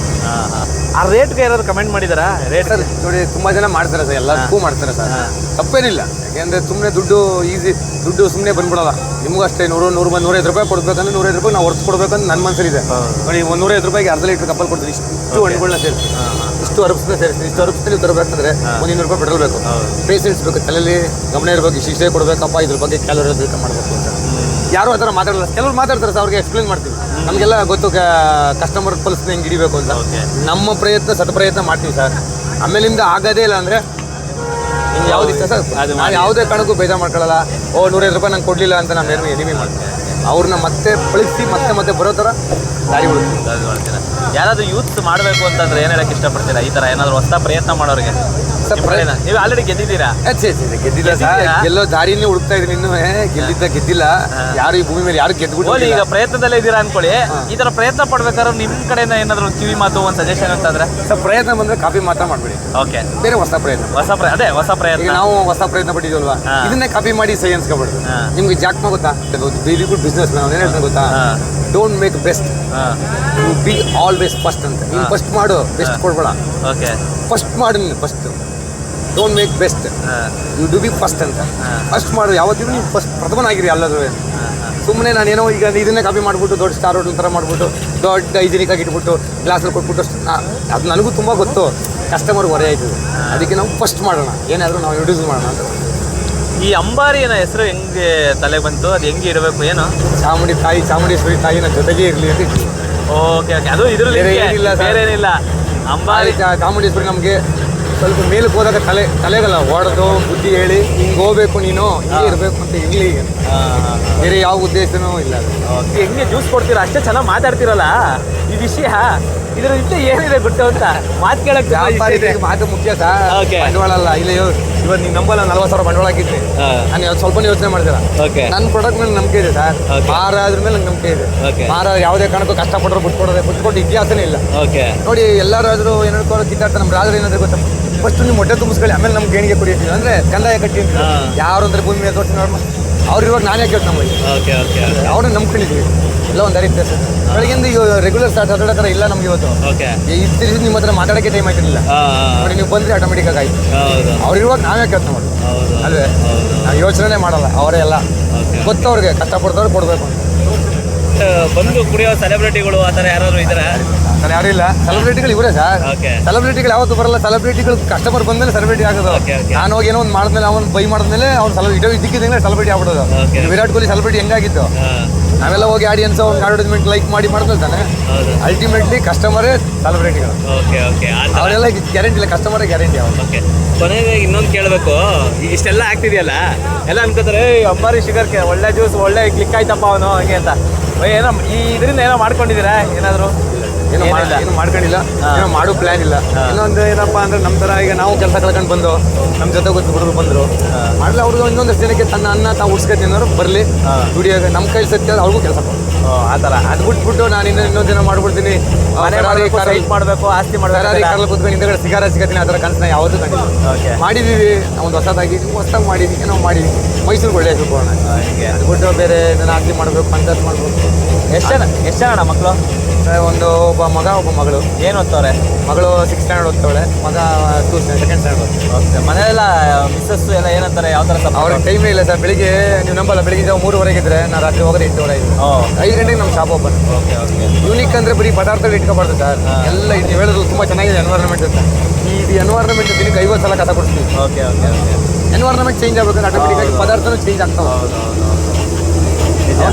ಆ ರೇಟ್ಗೆ ಯಾರಾದ್ರು ಕಮೆಂಟ್ ಮಾಡಿದಾರ? ರೇಟ್ ಸರ್ ನೋಡಿ ತುಂಬಾ ಜನ ಮಾಡ್ತಾರೆ ಸರ್ ಎಲ್ಲದಕ್ಕೂ ಮಾಡ್ತಾರೆ ಸರ್. ತಪ್ಪೇನಿಲ್ಲ. ಯಾಕೆಂದ್ರೆ ಸುಮ್ಮನೆ ದುಡ್ಡು ಈಸಿ ದುಡ್ಡು ಸುಮ್ಮನೆ ಬಂದ್ಬಿಡಲ್ಲ. ನಿಮಗೂ ಅಷ್ಟೇ ನೂರು ನೂರು ಬಂದು ನೂರೈದು ರೂಪಾಯಿ ಕೊಡ್ಬೇಕಂದ್ರೆ ನೂರೈದು ರೂಪಾಯಿ ನಾವು ಹೊರ್ತು ಕೊಡ್ಬೇಕಂತ ನನ್ನ ಮನಸ್ಸಲ್ಲಿದೆ ಇದೆ. ನೋಡಿ ಒಂದು ನೂರೈದು ರೂಪಾಯಿಗೆ ಅರ್ಧ ಲೀಟರ್ ಕಪ್ಪಲ್ ಕೊಡ್ತೀನಿ. ಇಷ್ಟು ಹಣ್ಣುಗಳನ್ನ ಸೇರಿಸಿ. ಇಷ್ಟು ಅರ್ಬ್ಸ್ನ ಸೇರಿಸ್ತೀನಿ ಇಷ್ಟು ಅರ್ಬ್ಸ್ನಲ್ಲಿ ತರಬೇಕಂದ್ರೆ ಒಂದು ಇನ್ನೂರು ರೂಪಾಯಿ ಪೆಟ್ರೋಲ್ ಬೇಕು. ತಲೆಯಲ್ಲಿ ಗಮನ ಇರಬೇಕು. ಇಷ್ಟೇ ಕೊಡಬೇಕಪ್ಪ ಇದ್ರ ಬಗ್ಗೆ ಕ್ಯಾಲೋರಿ ಮಾಡಬೇಕು ಅಂತ. ಯಾರು ಆ ಥರ ಮಾತಾಡಲ್ಲ. ಕೆಲವ್ರು ಮಾತಾಡ್ತಾರೆ ಸರ್ ಅವ್ರಿಗೆ ಎಕ್ಸ್ಪ್ಲೇನ್ ಮಾಡ್ತೀವಿ. ನಮಗೆಲ್ಲ ಗೊತ್ತು ಕಸ್ಟಮರ್ ಪಲ್ಸ್ ಹೆಂಗೆ ಹಿಡಿಬೇಕು ಅಂತ. ನಮ್ಮ ಪ್ರಯತ್ನ ಸತ ಪ್ರಯತ್ನ ಮಾಡ್ತೀವಿ ಸರ್. ಆಮೇಲಿಂದ ಆಗೋದೇ ಇಲ್ಲ ಅಂದರೆ ಯಾವ್ದು ಇಷ್ಟ ಸರ್? ನಾವು ಯಾವುದೇ ಕಾರಣಕ್ಕೂ ಬೇಜಾರು ಮಾಡ್ಕೊಳ್ಳಲ್ಲ ಓ ನೂರೈದು ರೂಪಾಯಿ ನಂಗೆ ಕೊಡಲಿಲ್ಲ ಅಂತ ನಾನು ಏನು ಎನಿಮಿ ಮಾಡ್ತೀನಿ. ಅವ್ರನ್ನ ಮತ್ತೆ ಪಳಿಸಿ ಮತ್ತೆ ಮತ್ತೆ ಬರೋ ಥರ ದಾರಿ ಮಾಡ್ತೀರಾ? ಯಾರಾದ್ರೂ ಯೂತ್ ಮಾಡಬೇಕು ಅಂತಂದ್ರೆ ಏನು ಹೇಳಕ್ಕೆ ಇಷ್ಟಪಡ್ತೀರಾ? ಈ ಥರ ಏನಾದರೂ ಹೊಸ ಪ್ರಯತ್ನ ಮಾಡೋರಿಗೆ? ಸರ್, ನೀವು ಆಲ್ರೆಡಿ ಗೆದ್ದಿದ್ದೀರಾ? ಗೆದ್ದಿಲ್ಲ ಸರ್? ಗೆಲ್ಲೋ ದಾರಿನೇ ಹುಡುಕ್ತಾ ಇದೀನಿ ಇನ್ನೂ ಗೆದ್ದಿದ್ದ ಗೆದ್ದಿಲ್ಲ. ಯಾರು ಈ ಭೂಮಿ ಮೇಲೆ ಯಾರು ಗೆದ್ಬಿಟ್ಟು ಈಗ ಪ್ರಯತ್ನದಲ್ಲೇ ಇದ್ದೀರಾ ಅನ್ಕೊಳ್ಳಿ. ಈ ತರ ಪ್ರಯತ್ನ ಪಡ್ಬೇಕಾದ್ರೆ ನಿಮ್ ಕಡೆಯಿಂದ ಏನಾದ್ರು ಒಂದು ಕಿವಿ ಮಾತು ಒಂದು ಸಜೆಷನ್ ಅಂತಂದ್ರೆ? ಸರ್ ಪ್ರಯತ್ನ ಬಂದ್ರೆ ಕಾಪಿ ಮಾತ್ರ ಮಾಡ್ಬೇಡಿ. ಓಕೆ. ಬೇರೆ ಹೊಸ ಪ್ರಯತ್ನ. ಹೊಸ ಪ್ರಯತ್ನ ಅದೇ ಹೊಸ ಪ್ರಯತ್ನ. ನಾವು ಹೊಸ ಪ್ರಯತ್ನ ಪಟ್ಟಿದ್ವಲ್ವಾ. ಇದನ್ನೇ ಕಾಪಿ ಮಾಡಿ ಸೈ ಅನ್ಸ್ಕೊಬಾರ್ದು. ನಿಮ್ಗೆ ಜಾಕ್ಮ ಗೊತ್ತಾ? ವೆರಿ ಗುಡ್ ಬಿಸ್ನೆಸ್ ನಾನು ಏನು ಹೇಳ್ತೀನಿ ಗೊತ್ತಾ. Don't make best be always first ಅಂತ. ನೀನು ಫಸ್ಟ್ ಮಾಡು. ಬೆಸ್ಟ್ ಕೊಡ್ಬೇಡ. ಓಕೆ. ಫಸ್ಟ್ ಮಾಡು ನೀನು first don't make best you do be first ಅಂತ. ಫಸ್ಟ್ ಮಾಡು. ಯಾವತ್ತಿಗೂ ನೀವು ಫಸ್ಟ್ ಪ್ರಥಮನಾಗಿರಿ ಎಲ್ಲಾದ್ರೂ ಸುಮ್ಮನೆ ನಾನೇನೋ ಈಗ ಇದನ್ನೇ ಕಾಪಿ ಮಾಡಿಬಿಟ್ಟು ದೊಡ್ಡ ಸ್ಟಾರ್ ಹೋಟೆಲ್ ಥರ ಮಾಡಿಬಿಟ್ಟು ದೊಡ್ಡ ಹೈಜಿನಿಕ್ ಇಟ್ಬಿಟ್ಟು ಗ್ಲಾಸಲ್ಲಿ ಕೊಟ್ಬಿಟ್ಟು ಅದು ನನಗೂ ತುಂಬ ಗೊತ್ತು. ಕಸ್ಟಮರ್ ಹೊರೆ ಆಯಿತು ಅದಕ್ಕೆ ನಾವು ಫಸ್ಟ್ ಮಾಡೋಣ. ಏನಾದರೂ ನಾವು ಇಂಟ್ರೊಡ್ಯೂಸ್ ಮಾಡೋಣ ಅಂತ. ಈ ಅಂಬಾರಿನ ಹೆಸರು ಹೆಂಗೆ ತಲೆ ಬಂತು? ಅದು ಹೆಂಗೆ ಇರಬೇಕು ಏನು? ಚಾಮುಂಡಿ ತಾಯಿ ಚಾಮುಂಡೇಶ್ವರಿ ತಾಯಿನ ಜೊತೆಗೆ ಇರಲಿ ಅಂತ. Okay okay. ಅದು ಇದರಲ್ಲಿ ಬೇರೆ ಏನಿಲ್ಲ. ಬೇರೆ ಏನಿಲ್ಲ. ಅಂಬಾರಿ ಚಾಮುಂಡೇಶ್ವರಿ ನಮಗೆ ಸ್ವಲ್ಪ ಮೇಲಕ್ಕೆ ಹೋದಾಗ ತಲೆ ತಲೆಗಲ್ಲ ಹೊಡೆದು ಬುದ್ಧಿ ಹೇಳಿ ಹಿಂಗೆ ಹೋಗ್ಬೇಕು ನೀನು ಹಿಂಗೆ ಇರಬೇಕು ಅಂತ ಇರಲಿ ಬೇರೆ ಯಾವ ಉದ್ದೇಶನೂ ಇಲ್ಲ. ಹೆಂಗೆ ಜ್ಯೂಸ್ ಕೊಡ್ತೀರಾ? ಅಷ್ಟೇ ಚೆನ್ನಾಗಿ ಮಾತಾಡ್ತಿರಲ್ಲ? ಈ ವಿಷಯ ಇದ್ರ ಹಿಂದೆ ಏನಿದೆ ಗೊತ್ತು ಅಂತ ಮಾತು ಕೇಳಕ್ಕೆ. ಮಾತು ಮುಖ್ಯ ಸರ್ ಬಂಡವಾಳ ಅಲ್ಲ ಇಲ್ಲ ಇವತ್ತು ನೀವು ನಂಬಲ್ಲ ನಲ್ವತ್ತು ಸಾವಿರ ಬಂಡವಾಳ ಹಾಕಿದ್ರಿ. ನಾನು ಇವತ್ತು ಸ್ವಲ್ಪ ಯೋಚನೆ ಮಾಡ್ತೀರಾ ಓಕೆ. ನನ್ನ ಪ್ರಾಡಕ್ಟ್ ಮೇಲೆ ನಂಬಿಕೆ ಇದೆ ಸರ್. ಮಾರ ಅದ್ರ ಮೇಲೆ ನಂಗೆ ನಂಬಿಕೆ ಇದೆ. ಮಾರ ಯಾವುದೇ ಕಾರಣಕ್ಕೂ ಕಷ್ಟಪಟ್ಟರು ಬಿಟ್ಕೊಡೋದೆ ಬಿಟ್ಕೊಟ್ಟು ಇತಿಹಾಸನೇ ಇಲ್ಲ. ನೋಡಿ ಎಲ್ಲರಾದ್ರೂ ಏನಾದ್ರು ಕಿತ್ತಾಡ್ತಾರೆ ನಮ್ಮ ರಾಜರು ಏನಾದ್ರು ಗೊತ್ತಾ? ಫಸ್ಟ್ ನೀವು ಮೊಟ್ಟೆ ತುಂಬಿಸ್ಕೊಳ್ಳಿ ಆಮೇಲೆ ನಮ್ಗೆ ಗೇಣಿಗೆ ಕುಡಿ ಅಂತೀವಿ. ಅಂದ್ರೆ ಕಂದಾಯ ಕಟ್ಟಿ ಅಂತ ಯಾರು ಅಂದ್ರೆ ಭೂಮಿ ಮೇಲೆ ತೋರಿಸಿ ನೋಡ್ಮ. ಅವ್ರು ಇವಾಗ ನಾನೇ ಕೇಳ್ತು ನಮ್ಮಲ್ಲಿ. ಓಕೆ ಓಕೆ ಅವ್ರನ್ನ ನಂಬ್ಕೊಂಡಿದ್ವಿ. ಎಲ್ಲ ಒಂದು ಅರಿತೆ ಸರ್. ಬೆಳಗಿಂದ ರೆಗ್ಯುಲರ್ ಸ್ಟಾರ್ಟ್ ಅದರ ಥರ ಇಲ್ಲ ನಮ್ಗೆ ಇವತ್ತು. ಓಕೆ ನಿಮ್ಮ ಹತ್ರ ಮಾತಾಡಕ್ಕೆ ಟೈಮ್ ಆಗಿರಲಿಲ್ಲ ನೋಡಿ ನೀವು ಬಂದ್ರೆ ಆಟೋಮೆಟಿಕ್ ಆಗಿ ಆಯ್ತು. ಅವ್ರು ಇರುವಾಗ ನಾವೇ ಕೆಲಸ ಮಾಡೋದು ಅಲ್ವೇ? ನಾವು ಯೋಚನೆ ಮಾಡಲ್ಲ ಅವರೇ ಎಲ್ಲ. ಗೊತ್ತವ್ರಿಗೆ ಕಷ್ಟಪಡ್ದವ್ರು ಕೊಡಬೇಕು ಅಂತ. ಬಂದು ಕುಡಿಯೋ ಸೆಲೆಬ್ರಿಟಿಗಳು ಆ ಥರ ಯಾರಾದ್ರು ಇದ್ದಾರೆ? ನಾನು ಯಾರು ಇಲ್ಲ. ಸೆಲೆಬ್ರಿಟಿಗಳು ಇವರೇ ಸರ್. ಓಕೆ ಸೆಲೆಬ್ರಿಟಿಗಳು ಯಾವತ್ತು ಬರಲ್ಲ. ಸೆಲೆಬ್ರಿಟಿಗಳು ಕಸ್ಟಮರ್ ಬಂದ್ಮೇಲೆ ಸೆಲೆಬ್ರಿಟಿ ಆಗೋದು. Okay, okay. ನಾನು ಹೋಗಿ ಏನೋ ಒಂದು ಮಾಡಿದ್ಮೇಲೆ ಅವನು ಬೈ ಮಾಡಿದ್ಮೇಲೆ ಅವ್ನು ಸಲ ಇಡೋ ಇದ್ದಕ್ಕಿದ್ದಂಗೆ ಸೆಲೆಬ್ರಿಟಿ ಆಗ್ಬಿಡೋದು. Okay. ವಿರಾಟ್ ಕೊಹ್ಲಿ ಸೆಲೆಬ್ರಿಟಿ ಹೆಂಗಾಗಿತ್ತು? ಹಾಂ. ನಾವೆಲ್ಲ ಹೋಗಿ ಆಡಿಯನ್ಸ್ ಅವ್ನು ಅಡ್ವರ್ಟೈಸ್ಮೆಂಟ್ ಲೈಕ್ ಮಾಡಿ ಮಾಡಿದ್ಮೇಲೆ ತಾನೆ. ಹೌದು. ಅಲ್ಟಿಮೇಟ್ಲಿ ಕಸ್ಟಮರೇ ಸೆಲೆಬ್ರಿಟಿಗಳು ಓಕೆ ಓಕೆ ಆ ಥರ. ಅವರೆಲ್ಲ ಗ್ಯಾರಂಟಿ ಇಲ್ಲ. ಕಸ್ಟಮರೇ ಗ್ಯಾರಂಟಿ ಅವ್ರು. ಓಕೆ ಕೊನೆಗೆ ಇನ್ನೊಂದು ಕೇಳಬೇಕು. ಇಷ್ಟೆಲ್ಲ ಆಗ್ತಿದೆಯಲ್ಲ? ಎಲ್ಲ ಅನ್ಕೋತಾರೆ "ಏಯ್, ಅಂಬಾರಿ ಶುಗರ್ ಕೆ ಒಳ್ಳೆ ಜ್ಯೂಸ್ ಒಳ್ಳೆ ಕ್ಲಿಕ್ ಆಯ್ತಪ್ಪ ಅವನು. ಹಂಗೆ ಅಂತ. ಏನೋ ಈ ಇದರಿಂದ ಏನೋ ಮಾಡ್ಕೊಂಡಿದ್ದೀರಾ? ಏನಾದರೂ? ಏನೋ ಮಾಡಿಲ್ಲ. ಏನು ಮಾಡ್ಕೊಂಡಿಲ್ಲ. ಏನೋ ಮಾಡೋ ಪ್ಲಾನ್ ಇಲ್ಲ. ಇನ್ನೊಂದು ಏನಪ್ಪ ಅಂದ್ರೆ ನಮ್ಮ ಥರ ಈಗ ನಾವು ಕೆಲಸ ಕಳ್ಕೊಂಡು ಬಂದು ನಮ್ಮ ಜೊತೆ ಗೊತ್ತು ಹುಡುಗರು ಬಂದರು. ಮಾಡಲಿ ಅವ್ರಿಗೆ ಇನ್ನೊಂದಷ್ಟು ಜನಕ್ಕೆ ತನ್ನ ಅನ್ನ ತಾವು ಉಡ್ಸ್ಕೊತೀನಿ ಅನ್ನೋರು ಬರಲಿ. ಹಾ. ದುಡಿಯೋಕೆ ನಮ್ಮ ಕೈ ಸತ್ಯ ಅವ್ರಿಗೂ ಕೆಲಸ ಕೊಡು. ಆ ಥರ. ಅದು ಬಿಟ್ಬಿಟ್ಟು ನಾನು ಇನ್ನೊಂದು ಇನ್ನೊಂದು ದಿನ ಮಾಡ್ಬಿಡ್ತೀನಿ. ಮನೆ ಮಾಡಬೇಕು ಸೈಟ್ ಮಾಡಬೇಕು ಆಸ್ತಿ ಮಾಡಬೇಕು ಕಾರಲ್ಲಿ ಕೂತ್ಕೊಂಡು ಹಿಂದೆಗಡೆ ಸಿಗಾರ ಸಿಗತ್ತೀನಿ ಆ ಥರ ಕನಸನ್ನ ಯಾವತ್ತೂ ಕಂಡಿಲ್ಲ. ಓಕೆ ಮಾಡಿದ್ದೀವಿ ಒಂದು ಹೊಸದಾಗಿ ಹೊಸದಾಗಿ ಮಾಡಿದ್ವಿ ಏನೋ ಮಾಡಿದ್ವಿ. ಮೈಸೂರು ಒಳ್ಳೆ ಹೆಸರು ಕೊಡೋಣ ಹಿಂಗೆ. ಅದು ಬಿಟ್ಟು ಬೇರೆ ನಾನು ಆಸ್ತಿ ಮಾಡಬೇಕು ಪಂಚಾಯತ್ ಮಾಡಬೇಕು. ಎಷ್ಟು ಜನ ಎಷ್ಟು ಜನ ಮಕ್ಕಳು ಒಂದು ಒಬ್ಬ ಮಗ ಒಬ್ಬ ಮಗಳು. ಏನು ಓದ್ತವ್ರೆ? ಮಗಳು ಸಿಕ್ಸ್ ಸ್ಟ್ಯಾಂಡರ್ಡ್ ಓದ್ತವಳೆ ಮಗ ಟೂ ಸೆಕೆಂಡ್ ಸ್ಟ್ಯಾಂಡರ್ಡ್ ಓಕೆ ಮನೆಯೆಲ್ಲ ಮಿಸ್ಸಸ್ ಎಲ್ಲ ಏನಂತಾರೆ ಯಾವ ಥರ ಅವ್ರ ಅವ್ರಿಗೆ ಟೈಮೇ ಇಲ್ಲ ಸರ್ ಬೆಳಿಗ್ಗೆ ನೀವು ನಂಬಲ್ಲ ಬೆಳಿಗ್ಗೆ ಜಾವ ಮೂರುವರೆಗೆ ಇದ್ರೆ ನಾನು ರಾತ್ರಿ ಹೋಗೋದು ಎಂಟೂವರೆ ಐದು ಓ ಐದು ಗಂಟೆಗೆ ನಮ್ಮ shop open. Okay okay unique ಅಂದ್ರೆ ಬರೀ ಪದಾರ್ಥಗಳು ಇಟ್ಕೋಬಾರ್ದು ಸರ್. ಎಲ್ಲ ನೀವು ಹೇಳಿದ್ರು ತುಂಬ ಚೆನ್ನಾಗಿದೆ ಎನ್ವೈರನ್ಮೆಂಟ್ ಅಂತ. ಈ ಇದು ಎನ್ವೈರನ್ಮೆಂಟ್ ದಿನಕ್ಕೆ ಐವತ್ತು ಸಲ ಕಥೆ ಕೊಡ್ತೀವಿ. Okay okay okay environment change ಆಗಬೇಕು ಆಟೋಮೆಟಿಕ್ ಆಗಿ ಪದಾರ್ಥನೂ ಚೇಂಜ್ ಆಗ್ತಾವೆ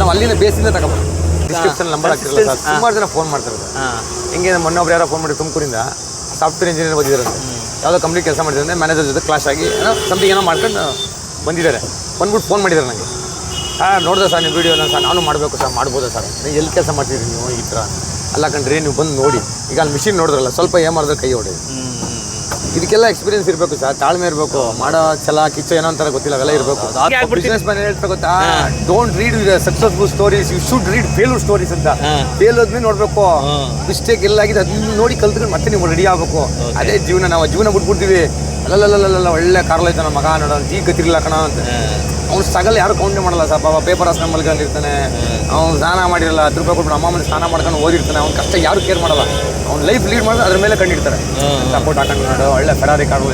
ನಾವು ಅಲ್ಲಿಂದ ಬೇಸಿಂದ ತಗೊಂಡು ಡಿಸ್ಕ್ರಿಪ್ಷನ್ ನಂಬರ್ ಹಾಕಿರಲ್ಲ ಸರ್. ಸುಮಾರು ಜನ ಫೋನ್ ಮಾಡ್ತಾರೆ ಹಿಂಗೆ ಮೊನ್ನೆ ಒಬ್ರು ಯಾರೋ ಫೋನ್ ಮಾಡಿ ತುಮಕೂರಿಂದ ಸಾಫ್ಟ್ವೇರ್ ಇಂಜಿನಿಯರ್ ಬಂದಿದ್ದಾರಂತೆ ಯಾವುದೋ ಕಂಪ್ನಿ ಕೆಲಸ ಮಾಡಿದ್ರೆ ಮ್ಯಾನೇಜರ್ ಜೊತೆ ಕ್ಲಾಶ್ ಆಗಿ ಏನೋ ಸಮಥಿಂಗ್ ಏನೋ ಮಾಡ್ಕೊಂಡು ಬಂದಿದ್ದಾರೆ. ಬಂದ್ಬಿಟ್ಟು ಫೋನ್ ಮಾಡಿದ್ದಾರೆ ನನಗೆ ಹಾಂ ನೋಡಿದೆ ಸರ್ ನಿಮ್ಮ ವೀಡಿಯೋನ ಸರ್ ನಾನು ಮಾಡಬೇಕು ಸರ್ ಮಾಡ್ಬೋದಾ ಸರ್? ಎಲ್ಲಿ ಕೆಲಸ ಮಾಡ್ತೀರಿ ನೀವು ಈ ಥರ? ಅಲ್ಲ ಕಣ್ರಿ ನೀವು ಬಂದು ನೋಡಿ. ಈಗ ಅಲ್ಲಿ ಮಿಷಿನ್ ನೋಡಿದ್ರಲ್ಲ ಸ್ವಲ್ಪ ಏನು ಮಾಡಿದ್ರೆ ಕೈ ಹೊಡೆ. ಇದಕ್ಕೆಲ್ಲ ಎಕ್ಸ್ಪೀರಿಯನ್ಸ್ ಇರಬೇಕು ಸರ್ ತಾಳ್ಮೆ ಇರಬೇಕು ಮಾಡೋ ಛಲ ಕಿಚ್ಚ ಏನೋ ಅಂತಾರೆ ಗೊತ್ತಿಲ್ಲ ಅವೆಲ್ಲ ಇರಬೇಕು. ಬಿಸ್ನೆಸ್ ಮ್ಯಾನ್ ಹೇಳ್ತಾ ಗೊತ್ತಾ don't read successful stories you should read failure stories ಅಂತ. ಫೇಲ್ ಆದ್ಮೇಲೆ ನೋಡಬೇಕು. ಮಿಸ್ಟೇಕ್ ಎಲ್ಲ ಆಗಿದೆ ಅದನ್ನ ನೋಡಿ ಕಲ್ತ್ಕೊಂಡು ಮತ್ತೆ ನೀವು ರೆಡಿ ಆಗಬೇಕು. ಅದೇ ಜೀವನ ನಾವು ಜೀವನ ಬಿಟ್ಬಿಡ್ತೀವಿ. ಅಲ್ಲಲ್ಲಲ್ಲ ಒಳ್ಳೆ ಕಾರ್ಲ ಐತೆ ನಮ್ಮ ಮಗ ನೋಡೋಣ ಜೀ ಗತಿರ್ಲಿಲ್ಲ ಕಣ ಅಂತ. ಅವ್ನು ಸ್ಟ್ರಗಲ್ ಯಾರು ಕೌಂಟೆ ಮಾಡಲ್ಲ ಸರ್. ಪಾಪ ಪೇಪರ್ ಹಾಸ್ಕೊಂಡು ಮಲ್ಕೊಂಡಿರ್ತಾನೆ. ಅವ್ನು ಸ್ನಾನ ಮಾಡಿರಲ್ಲ ಹತ್ತು ರೂಪಾಯಿ ಕೊಟ್ಬಿಟ್ಟು ಅಮ್ಮ ಮನೆ ಸ್ನಾನ ಮಾಡ್ಕೊಂಡು ಓದಿರ್ತಾನೆ. ಅವ್ನು ಕಷ್ಟ ಯಾರು ಕೇರ್ ಮಾಡಲ್ಲ. ಅವ್ನು ಲೈಫ್ ಲೀಡ್ ಮಾಡಿದ್ರೆ ಅದ್ರ ಮೇಲೆ ಕಂಡಿರ್ತಾರೆ. ಸಪೋರ್ಟ್ ಹಾಕೊಂಡು ನೋಡು ಒಳ್ಳೆ ಫೆರಾರಿ ಕಾರ್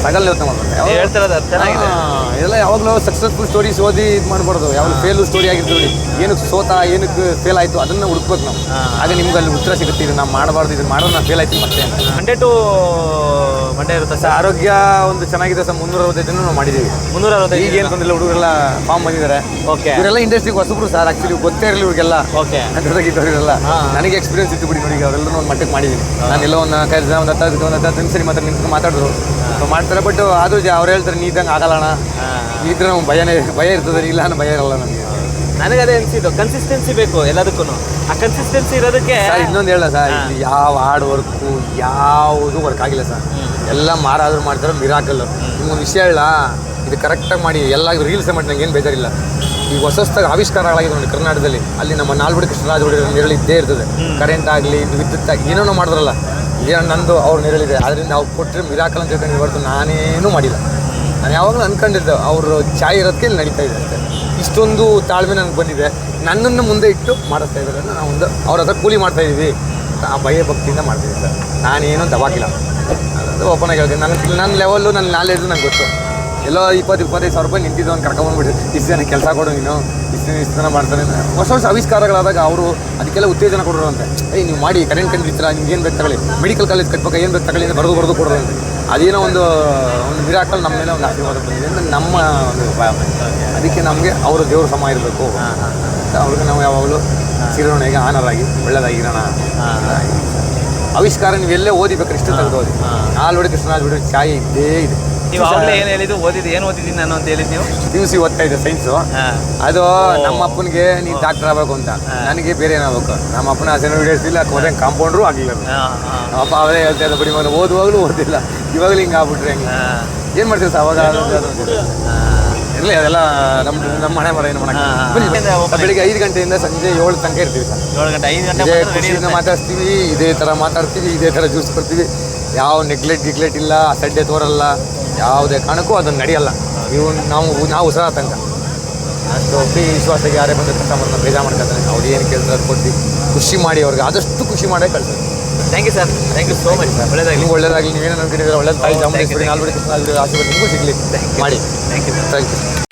ಸ್ಟ್ರಗಲ್ ಯೋಚನೆ ಹೇಳ್ತಿರೋದು ಅದು ಚೆನ್ನಾಗಿದೆ. ಇದೆಲ್ಲ ಯಾವಾಗಲೂ ಸಕ್ಸಸ್ಫುಲ್ ಸ್ಟೋರೀಸ್ ಓದಿ ಇದು ಮಾಡಬಾರ್ದು. ಯಾವಾಗ ಫೇಲು ಸ್ಟೋರಿ ಆಗಿರ್ತೀವಿ ಏನಕ್ಕೆ ಸೋತ ಏನಕ್ಕೆ ಫೇಲ್ ಆಯಿತು ಅದನ್ನ ಹುಡುಕ್ಬೇಕು ನಾವು. ಹಾಗೆ ಆಗ ನಿಮ್ಗೆ ಅಲ್ಲಿ ಉತ್ತರ ಸಿಗುತ್ತೆ ಇದು ನಾವು ಮಾಡಬಾರ್ದು ಇದನ್ನ ಮಾಡೋದು ನಾನು ಫೇಲ್ ಆಯ್ತು ಮತ್ತೆ ಮಂಡೇ ಟು ಮಂಡೇ ಇರುತ್ತೆ ಸರ್ ಆರೋಗ್ಯ ಒಂದು ಚೆನ್ನಾಗಿದೆ ಸರ್ ಮುನ್ನೂರ ಅರವತ್ತೈದು ನಾವು ಮಾಡಿದ್ದೀವಿ ಮುನ್ನೂರ ಅರವತ್ತೈದು ಈಗ ಏನು ಬಂದಿಲ್ಲ ಹುಡುಗರೆಲ್ಲ ಫಾರ್ಮ್ ಬಂದಿದ್ದಾರೆ. ಓಕೆ ಇವರೆಲ್ಲ ಇಂಡಸ್ಟ್ರಿಗೆ ಹೊಸಬ್ರು ಸರ್ ಆಕ್ಚುಲಿ ಗೊತ್ತೇ ಇರಲಿ ಇವ್ರಿಗೆಲ್ಲ. ಓಕೆ ಜೊತೆಗಿದ್ದವರೆಲ್ಲ ಹಾ. ನನಗೆ ಎಕ್ಸ್ಪೀರಿಯನ್ಸ್ ಇತ್ತು ಬಿಡಿ ನೋಡಿ ಅವರೆಲ್ಲರೂ ಅವರೆಲ್ಲ ಒಂದು ಮಟ್ಟಕ್ಕೆ ಮಾಡಿದ್ದೀನಿ ನಾನೆಲ್ಲ ಒಂದು ನಾಲ್ಕೈದು ಜನ ಒಂದು ಹತ್ತು ಒಂದು ಹತ್ತು ನಿಮಿಷ ನಿಮ್ಮ ಹತ್ರ ನಿಂತ್ಕೊಂಡು ಮಾತಾಡಿದ್ರು. ಮಾಡ್ತಾರೆ ಬಟ್ ಆದ್ರೂ ಅವ್ರು ಹೇಳ್ತಾರೆ ನೀ ಇದ್ದಂಗೆ ಆಗಲ್ಲ ಅಣ್ಣ ಇದ್ರೆ ನಮ್ಗೆ ಭಯನೇ ಭಯ ಇರ್ತದೆ ಇಲ್ಲ ಅನ್ನೋ ಭಯ ಇರಲ್ಲ ನನಗೆ ನನಗೆ ಅದೇ ಅನ್ಸಿದ್ದು ಕನ್ಸಿಸ್ಟೆನ್ಸಿ ಬೇಕು ಎಲ್ಲದಕ್ಕೂ ಆ ಕನ್ಸಿಸ್ಟೆನ್ಸಿ ಇರೋದಕ್ಕೆ ಸರ್ ಇನ್ನೊಂದು ಹೇಳ ಸರ್ ಇಲ್ಲಿ ಯಾವ ಹಾರ್ಡ್ ವರ್ಕು ಯಾವುದು ವರ್ಕ್ ಆಗಿಲ್ಲ ಸರ್. ಎಲ್ಲ ಮಾರಾದ್ರು ಮಾಡ್ತಾರೆ ಮಿರಾಕಲ್ ನಿಮ್ಗೊಂದು ವಿಷಯ ಹೇಳ ಇದು ಕರೆಕ್ಟಾಗಿ ಮಾಡಿ ಎಲ್ಲ ರೀಲ್ಸ್ ಮಾಡಿ ನಂಗೆ ಏನು ಬೇಜಾರಿಲ್ಲ. ಈಗ ಹೊಸ ಹೊಸದಾಗಿ ಆವಿಷ್ಕಾರಗಳಾಗಿದೆ ನೋಡಿ ಕರ್ನಾಟಕದಲ್ಲಿ. ಅಲ್ಲಿ ನಮ್ಮ ನಾಲ್ವಡಿ ಕೃಷ್ಣರಾಜ ನೆರಳು ಇದ್ದೇ ಇರ್ತದೆ. ಕರೆಂಟ್ ಆಗಲಿ ವಿದ್ಯುತ್ ಆಗಲಿ ಏನೇನೋ ಮಾಡಿದ್ರಲ್ಲ. ಇದೇ ನಂದು ಅವ್ರ ನೆರಳಿದೆ. ಅದರಿಂದ ಅವ್ರು ಕೊಟ್ಟರೆ ಮಿರಾಕಲ್ ಅಂತ ಹೇಳ್ಕೊಂಡು ಹೊರತು ನಾನೇನು ಮಾಡಿಲ್ಲ. ನಾನು ಯಾವಾಗಲೂ ಅಂದ್ಕೊಂಡಿದ್ದೆ ಅವರು ಚಾಯ್ ಇರೋದಕ್ಕೆ ಇಲ್ಲಿ ನಡೀತಾ ಇದೆ ಅಷ್ಟೇ. ಇಷ್ಟೊಂದು ತಾಳ್ಮೆ ನನಗೆ ಬಂದಿದೆ. ನನ್ನನ್ನು ಮುಂದೆ ಇಟ್ಟು ಮಾಡಿಸ್ತಾ ಇದ್ದಾರೆ ನಾವು ಒಂದು ಅವ್ರ ಹತ್ರ ಕೂಲಿ ಮಾಡ್ತಾ ಇದೀವಿ. ಆ ಭಯ ಭಕ್ತಿಯಿಂದ ಮಾಡ್ತಿದ್ದೆ ಸರ್. ನಾನೇನು ದಬಾಕಿಲ್ಲ. ಅದು ಓಪನ್ ಆಗಿ ಹೇಳ್ತೀನಿ. ನನ್ನ ನನ್ನ ಲೆವೆಲ್ಲು ನನ್ನ ನಾಲೆಜು ನಂಗೆ ಗೊತ್ತು. ಎಲ್ಲೋ ಇಪ್ಪತ್ತು, ಇಪ್ಪತ್ತೈದು ಸಾವಿರ ರೂಪಾಯಿ ನಿಂತಿದ್ದು ಅವ್ನು ಕರ್ಕೊಂಡ್ಬಂದ್ಬಿಟ್ಟು ಇಷ್ಟು ಜನ ಕೆಲಸ ಕೊಡು ನೀನು. ಇಷ್ಟು ದಿನ ಇಷ್ಟು ಜನ ಮಾಡ್ತಾರೆ. ಹೊಸ ಹೊಸ ಆವಿಷ್ಕಾರಗಳಾದಾಗ ಅವರು ಅದಕ್ಕೆಲ್ಲ ಉತ್ತೇಜನ ಕೊಡೋರು ಅಂತ ಏಯ್ ನೀವು ಮಾಡಿ ಕರೆಂಟ್ ಕಂಡಿರ್ತೀರ ನಿಮ್ಗೆ ಏನು ಬೇಕು ತಗೊಳ್ಳಿ. ಮೆಡಿಕಲ್ ಕಾಲೇಜ್ ಕಟ್ಬೇಕು ಏನು ಬೇಕು ತಗೊಳ್ಳಿ ಅಂತ ಬರೆದು ಬರೆದು ಕೊಡೋರು ಅಂತ ಅದೇನೋ ಒಂದು ಒಂದು ಮಿರಾಕಲ್ ನಮ್ಮ ಮೇಲೆ ಒಂದು ಆಶೀರ್ವಾದ ಬಂದಿದೆ ಅಂತ ನಮ್ಮ ಒಂದು ಭಾವನೆ ಅದಕ್ಕೆ ನಮಗೆ ಅವರು ದೇವ್ರ ಸಮ ಇರಬೇಕು. ಅಂತ ಅವ್ರಿಗೆ ನಾವು ಯಾವಾಗಲೂ ಚಿರೋಣಿಗೆ ಆನರಾಗಿ ಒಳ್ಳೆದಾಗಿರೋಣ ಆವಿಷ್ಕಾರ ನೀವೆಲ್ಲೇ ಎಲ್ಲೇ ಓದಿಬೇಕು ಇಷ್ಟು ತೆಗೆದು ಓದಿ ನಾಲ್ವಡಿ ಕೃಷ್ಣರಾಜ್ ಬಿಡಿ ಚಾಯ್ ಇದ್ದೇ ಇದೆ. ನೀವು ಅವಾಗಲೇ ಏನು ಹೇಳಿದ್ದು? ಓದಿದ್ದು ಏನು ಓದಿದ್ದೀನಿ ನಾನು ಅಂತ ಹೇಳಿದ್ದು ನೀವು? ಪಿ ಯು ಸಿ ಓದ್ತಾ ಇದ್ದೆ ಸೈನ್ಸು ಅದು ನಮ್ಮ ಅಪ್ಪನಿಗೆ ನೀನು ಡಾಕ್ಟರ್ ಆಗಬೇಕು ಅಂತ. ನನಗೆ ಬೇರೆ ಏನಾಗಬೇಕು ನಮ್ಮ ಅಪ್ಪನ ಆಸೆ ಈಡೇರಿಸಿಲ್ಲ ಹೋದಂಗೆ ಕಾಂಪೌಂಡ್ರು ಆಗಲಿಲ್ಲ ನಮ್ಮ ಅಪ್ಪ ಅವರೇ ಹೇಳ್ತಾ ಇದ್ದ ಬಡಿ ಓದುವಾಗಲೂ ಓದಿಲ್ಲ ಇವಾಗಲೂ ಹಿಂಗೆ ಆಗ್ಬಿಟ್ರೆ ಹೆಂಗೆ? ಏನು ಮಾಡ್ತೀವಿ ಸರ್ ಅವಾಗ? ಇರಲಿ ಅದೆಲ್ಲ ನಮ್ಮ ನಮ್ಮ ಮನೆ ಮರ ಏನು ಮಾಡೋಣ ಬೆಳಿಗ್ಗೆ ಐದು ಗಂಟೆಯಿಂದ ಸಂಜೆ ಏಳು ತನಕ ಇರ್ತೀವಿ ಸರ್. ಏಳು ಗಂಟೆ ಐದು ಗಂಟೆ ಖುಷಿಯಿಂದ. ಮಾತಾಡ್ತೀವಿ ಇದೇ ಥರ ಮಾತಾಡ್ತೀವಿ ಇದೇ ಥರ ಜ್ಯೂಸ್ ಕೊಡ್ತೀವಿ. ಯಾವ ನೆಗ್ಲೆಟ್ ಗಿಗ್ಲೆಟ್ ಇಲ್ಲ ಅಸಡ್ಡೆ ತೋರಲ್ಲ. ಯಾವುದೇ ಕಾರಣಕ್ಕೂ ಅದನ್ನು ನಡೆಯಲ್ಲ. ಇವು ನಾವು ನಾವು ಉಸಿರ ತನಕ. ಅಷ್ಟು ಒಬ್ಬರಿ ವಿಶ್ವಾಸಕ್ಕೆ ಯಾರೇ ಬಂದ ಕಸ್ಟಮರ್ನ ಬೇಜಾರು ಮಾಡ್ಕೊತಾರೆ ಅವ್ರು ಏನು ಕೇಳ್ತಾರೆ ಅದು ಕೊಡ್ತೀವಿ ಖುಷಿ ಮಾಡಿ ಅವ್ರಿಗೆ ಆದಷ್ಟು ಖುಷಿ ಮಾಡೇ ಕಳಿಸ್ತಾರೆ. Thank you sir thank you so much sir ಒಳ್ಳೆಯದಾಗಿ ನೀವು ಒಳ್ಳೇದಾಗಲಿ. ನೀವೇನು ಅನ್ಕೊಂಡಿದ್ರೆ ಒಳ್ಳೇದು. ತಾಯಿ ಚಾಮುಂಡೇಶ್ವರಿ. ನಾಲ್ವಡಿ ಕೃಷ್ಣ ಆಶೀರ್ವಾದ ನಿಮಗೂ ಸಿಗಲಿ. ಮಾಡಿ. Thank you thank you